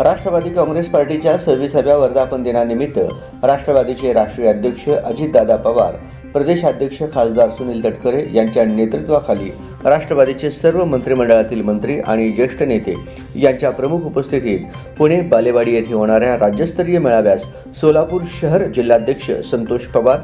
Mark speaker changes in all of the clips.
Speaker 1: राष्ट्रवादी काँग्रेस पार्टीच्या सव्वीसाव्या वर्धापन दिनानिमित्त राष्ट्रवादीचे राष्ट्रीय अध्यक्ष अजितदादा पवार प्रदेशाध्यक्ष खासदार सुनील तटकरे यांच्या नेतृत्वाखाली राष्ट्रवादीचे सर्व मंत्रिमंडळातील मंत्री आणि ज्येष्ठ नेते यांच्या प्रमुख उपस्थितीत पुणे बालेवाडी येथे होणाऱ्या राज्यस्तरीय मेळाव्यास सोलापूर शहर जिल्हाध्यक्ष संतोष पवार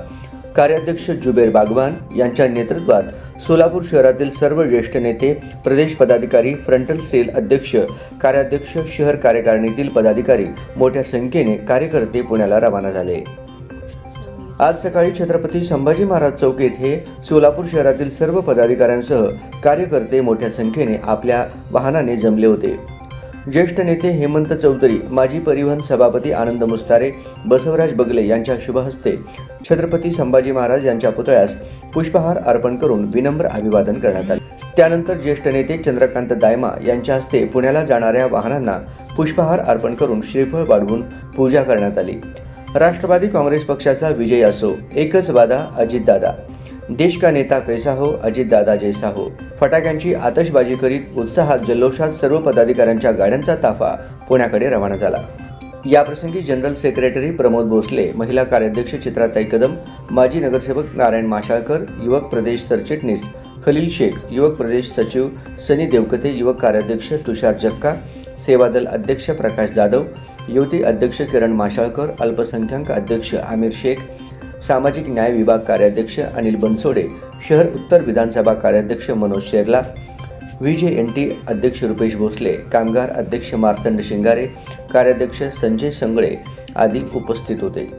Speaker 1: कार्याध्यक्ष जुबेर बागवान यांच्या नेतृत्वात सोलापूर शहरातील सर्व ज्येष्ठ नेते प्रदेश पदाधिकारी फ्रंटल सेल अध्यक्ष कार्याध्यक्ष शहर कार्यकारिणीतील पदाधिकारी मोठ्या संख्येने कार्यकर्ते पुण्याला रवाना झाले. आज सकाळी छत्रपती संभाजी महाराज चौक येथे सोलापूर शहरातील सर्व पदाधिकाऱ्यांसह कार्यकर्ते मोठ्या संख्येने आपल्या वाहनाने जमले होते. ज्येष्ठ नेते हेमंत चौधरी माजी परिवहन सभापती आनंद मुस्तारे बसवराज बगले यांच्या शुभहस्ते छत्रपती संभाजी महाराज यांच्या पुतळ्यास पुष्पहार अर्पण करून विनम्र अभिवादन करण्यात आले. त्यानंतर ज्येष्ठ नेते चंद्रकांत दायमा यांच्या हस्ते पुण्याला जाणाऱ्या वाहनांना पुष्पहार अर्पण करून श्रीफळ वाढवून पूजा करण्यात आली. राष्ट्रवादी काँग्रेस पक्षाचा विजय असो एकच वादा अजितदादा. देश का नेता कैसा हो अजित दादा जैसा हो. फटाक्यांची आतषबाजी करीत उत्साहात जल्लोषात सर्व पदाधिकाऱ्यांच्या गाड्यांचा ताफा पुण्याकडे रवाना झाला. याप्रसंगी जनरल सेक्रेटरी प्रमोद भोसले महिला कार्याध्यक्ष चित्राताई कदम माजी नगरसेवक नारायण माशाळकर युवक प्रदेश सरचिटणीस खलील शेख युवक प्रदेश सचिव सनी देवकते युवक कार्याध्यक्ष तुषार जक्का सेवादल अध्यक्ष प्रकाश जाधव युवती अध्यक्ष किरण माशाळकर अल्पसंख्याक अध्यक्ष आमिर शेख सामाजिक न्याय विभाग कार्याध्यक्ष अनिल बनसोडे शहर उत्तर विधानसभा कार्याध्यक्ष Manoj Sherla V J N T अध्यक्ष रुपेश भोसले कामगार अध्यक्ष मार्तंड शिंगारे कार्याध्यक्ष संजय संगळे आदी उपस्थित होते.